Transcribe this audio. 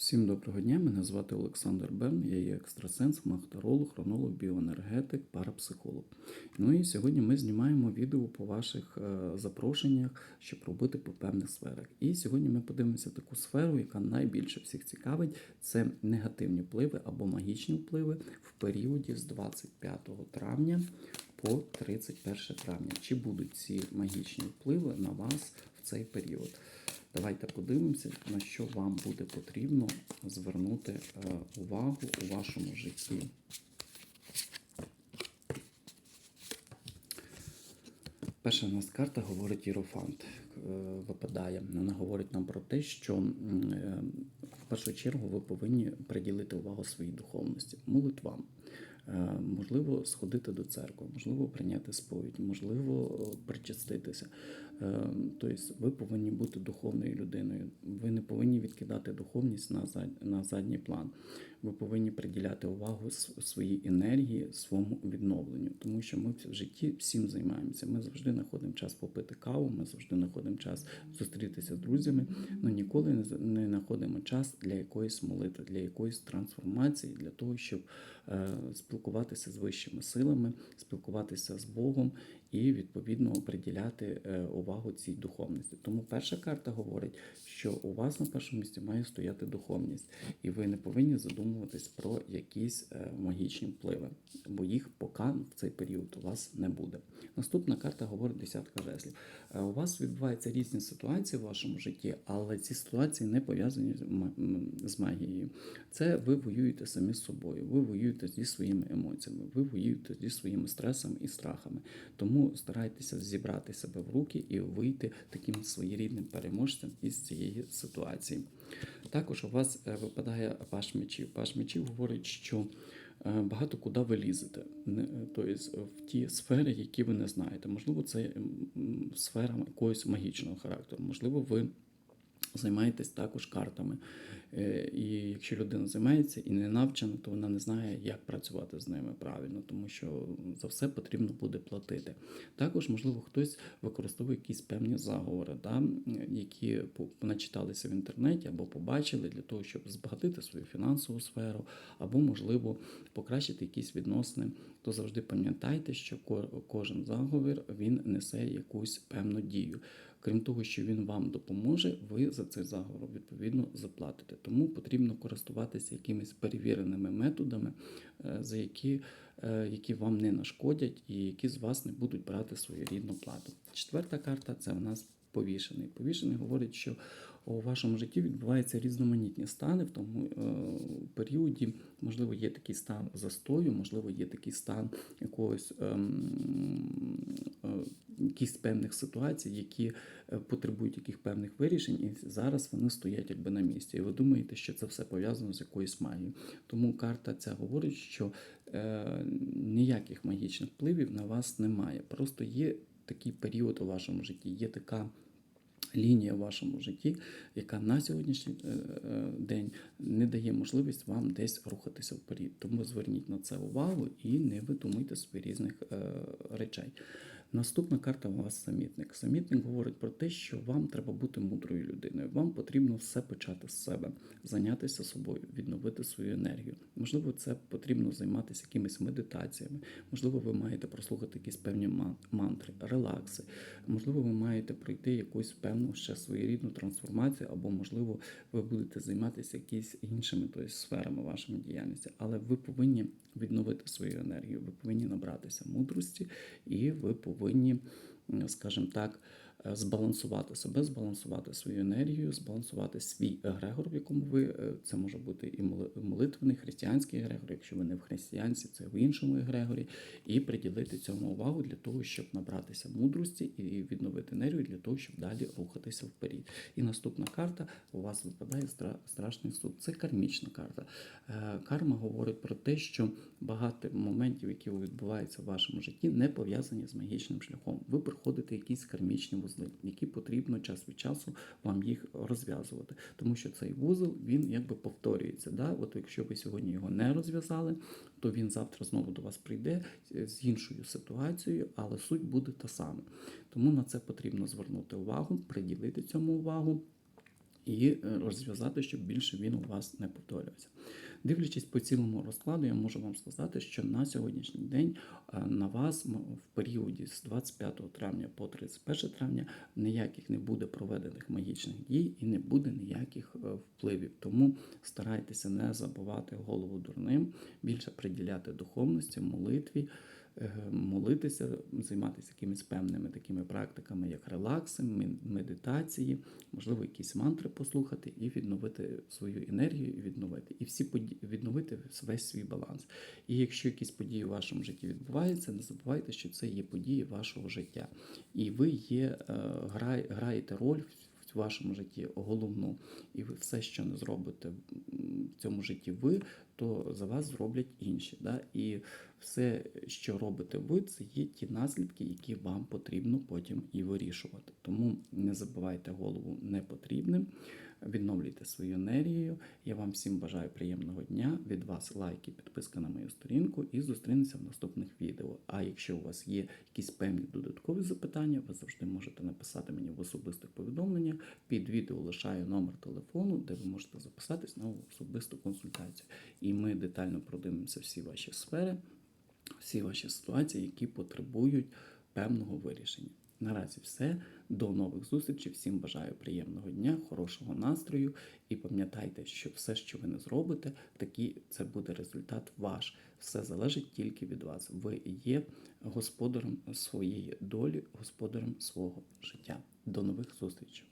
Всім доброго дня, мене звати Олександр Берн, я є екстрасенс, махтаролог, хронолог, біоенергетик, парапсихолог. Ну і сьогодні ми знімаємо відео по ваших е, запрошеннях, щоб робити по певних сферах. І сьогодні ми подивимося таку сферу, яка найбільше всіх цікавить. Це негативні впливи або магічні впливи в періоді з 25 травня по 31 травня. Чи будуть ці магічні впливи на вас в цей період? Давайте подивимося, на що вам буде потрібно звернути е, увагу у вашому житті. Перша у нас карта говорить Єрофант. е, Випадає. Вона говорить нам про те, що е, в першу чергу ви повинні приділити увагу своїй духовності, молитвам. Е, Можливо, сходити до церкви, можливо, прийняти сповідь, можливо, е, причаститися. Е, Тобто, ви повинні бути духовною людиною. Ви не повинні відкидати духовність на зад- на задній план. Ви повинні приділяти увагу своїй енергії, своєму відновленню, тому що ми в житті всім займаємося. Ми завжди знаходимо час попити каву, ми завжди знаходимо час зустрітися з друзями, але ніколи не знаходимо час для якоїсь молитви, для якоїсь трансформації, для того, щоб е, спілкуватися з вищими силами, спілкуватися з Богом і відповідно приділяти е, увагу цій духовності. Тому перша карта говорить, що у вас на першому місці має стояти духовність, і ви не повинні задумуватись про якісь е, магічні впливи, бо їх поки в цей період у вас не буде. Наступна карта говорить десятка жезлів. Е, У вас відбуваються різні ситуації в вашому житті, але ці ситуації не пов'язані з магією. Це ви воюєте самі з собою, ви воюєте зі своїми емоціями, ви воюєте зі своїми стресами і страхами. Тому старайтеся зібрати себе в руки і вийти таким своєрідним переможцем із цієї ситуації. Також у вас е, випадає паш мечів. Паш мечів говорить, що е, багато куди ви лізете, е, тобто в ті сфери, які ви не знаєте. Можливо, це сфера якогось магічного характеру, можливо, ви займаєтесь також картами. Е, І якщо людина займається і не навчена, то вона не знає, як працювати з ними правильно, тому що за все потрібно буде платити. Також, можливо, хтось використовує якісь певні заговори, да, які начиталися в інтернеті або побачили для того, щоб збагатити свою фінансову сферу, або, можливо, покращити якісь відносини. То завжди пам'ятайте, що кожен заговір він несе якусь певну дію. Крім того, що він вам допоможе, ви за цей заговор відповідно заплатите. Тому потрібно користуватися якимись перевіреними методами, е, за які, е, які вам не нашкодять і які з вас не будуть брати свою рідну плату. Четверта карта це у нас повішений. Повішений говорить, що у вашому житті відбуваються різноманітні стани в тому е, періоді. Можливо, є такий стан застою, можливо, є такий стан якогось ем, якихось певних ситуацій, які е, потребують яких певних вирішень, і зараз вони стоять якби на місці. І ви думаєте, що це все пов'язано з якоюсь магією. Тому карта ця говорить, що е, ніяких магічних впливів на вас немає. Просто є такий період у вашому житті, є така. Лінія в вашому житті, яка на сьогоднішній е, е, день не дає можливість вам десь рухатися вперед. Тому зверніть на це увагу і не видумуйте собі різних речей. Наступна карта у вас самітник. Самітник говорить про те, що вам треба бути мудрою людиною. Вам потрібно все почати з себе, зайнятися собою, відновити свою енергію. Можливо, це потрібно займатися якимись медитаціями. Можливо, ви маєте прослухати якісь певні ман- мантри, релакси. Можливо, ви маєте пройти якусь певну ще своєрідну трансформацію, або, можливо, ви будете займатися якісь іншими тобто, сферами вашої діяльності. Але ви повинні відновити свою енергію, ви повинні набратися мудрості, і ви повинні, м, скажімо так, збалансувати себе, збалансувати свою енергію, збалансувати свій егрегор, в якому ви е, це може бути і моли- молитвений християнський егрегор, якщо ви не в християнці, це в іншому егрегорі, і приділити цьому увагу для того, щоб набратися мудрості і відновити енергію для того, щоб далі рухатися вперед. І наступна карта у вас випадає стра- страшний суд. Це кармічна карта. Е, Карма говорить про те, що багато моментів, які відбуваються в вашому житті, не пов'язані з магічним шляхом. Ви проходите якісь кармічні які потрібно час від часу вам їх розв'язувати. Тому що цей вузол він якби повторюється. Да? От якщо ви сьогодні його не розв'язали, то він завтра знову до вас прийде з іншою ситуацією, але суть буде та сама. Тому на це потрібно звернути увагу, приділити цьому увагу. І е, розв'язати, щоб більше він у вас не повторювався. Дивлячись по цілому розкладу, я можу вам сказати, що на сьогоднішній день е, на вас в періоді з 25 травня по 31 травня ніяких не буде проведених магічних дій і не буде ніяких е, впливів. Тому старайтеся не забувати голову дурним, більше приділяти духовності, молитві, молитися, займатися якимись певними такими практиками, як релакси, медитації, можливо, якісь мантри послухати і відновити свою енергію, і відновити і всі події, відновити весь свій баланс. І якщо якісь події в вашому житті відбуваються, не забувайте, що це є події вашого життя, і ви є е, граєте роль в вашому житті головну, і ви все, що не зробите в цьому житті ви, то за вас зроблять інші. Да? І все, що робите ви, це є ті наслідки, які вам потрібно потім і вирішувати. Тому не забувайте голову непотрібним, відновлюйте свою енергію. Я вам всім бажаю приємного дня. Від вас лайки, підписка на мою сторінку і зустрінемося в наступних відео. А якщо у вас є якісь певні додаткові запитання, ви завжди можете написати мені в особистих повідомленнях. Під відео лишаю номер телефону, де ви можете записатись на особисту консультацію. І ми детально продивимося всі ваші сфери, всі ваші ситуації, які потребують певного вирішення. Наразі все. До нових зустрічей. Всім бажаю приємного дня, хорошого настрою. І пам'ятайте, що все, що ви не зробите, такий це буде результат ваш. Все залежить тільки від вас. Ви є господарем своєї долі, господарем свого життя. До нових зустрічей.